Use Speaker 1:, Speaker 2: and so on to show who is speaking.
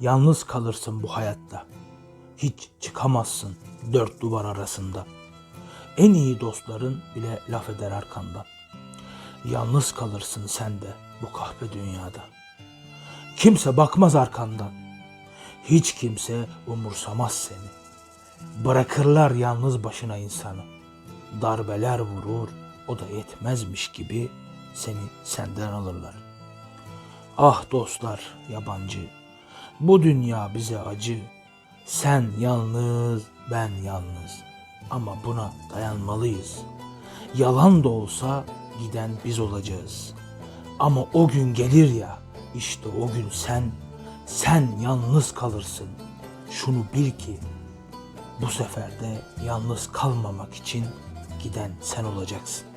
Speaker 1: yalnız kalırsın bu hayatta. Hiç çıkamazsın dört duvar arasında. En iyi dostların bile laf eder arkandan. Yalnız kalırsın sen de bu kahpe dünyada. Kimse bakmaz arkandan. Hiç kimse umursamaz seni. Bırakırlar yalnız başına insanı. Darbeler vurur, o da yetmezmiş gibi seni senden alırlar. Ah dostlar yabancı, bu dünya bize acı. Sen yalnız, ben yalnız. Ama buna dayanmalıyız. Yalan da olsa giden biz olacağız. Ama o gün gelir ya, işte o gün sen, sen yalnız kalırsın. Şunu bil ki, bu sefer de yalnız kalmamak için giden sen olacaksın.